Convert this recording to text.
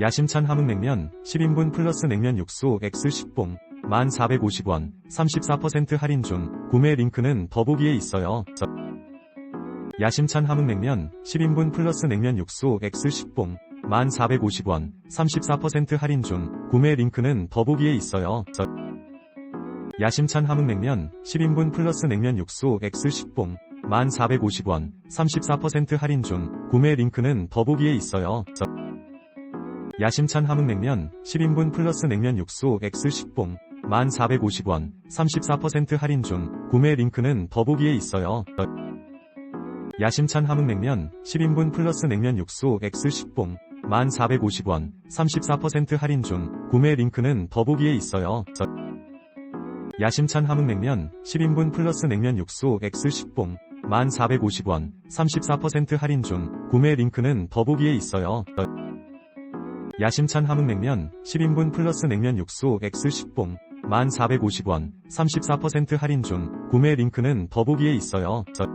야심찬 함흥냉면 10인분 플러스 냉면 육수 X 10봉 1,450원 34% 할인 중 구매 링크는 더보기에 있어요. 저- 야심찬 함흥냉면 10인분 플러스 냉면 육수 X 10봉 1,450원 34% 할인 중 구매 링크는 더보기에 있어요. 저- 야심찬 함흥냉면 10인분 플러스 냉면 육수 X 10봉 1,450원 34% 할인 중 구매 링크는 더보기에 있어요. 저- 야심찬 함흥냉면 10인분 플러스 냉면 육수 X 10봉 1,450원 34% 할인 중 구매 링크는 더보기에 있어요. 저- 야심찬 함흥냉면 10인분 플러스 냉면 육수 X 10봉 1,450원 34% 할인 중 구매 링크는 더보기에 있어요. 저- 야심찬 함흥냉면 10인분 플러스 냉면 육수 X 10봉 1,450원 34% 할인 중 구매 링크는 더보기에 있어요. 저- 야심찬 함흥냉면 10인분 플러스 냉면 육수 X 10봉 1,450원 34% 할인 중 구매 링크는 더보기에 있어요. 저-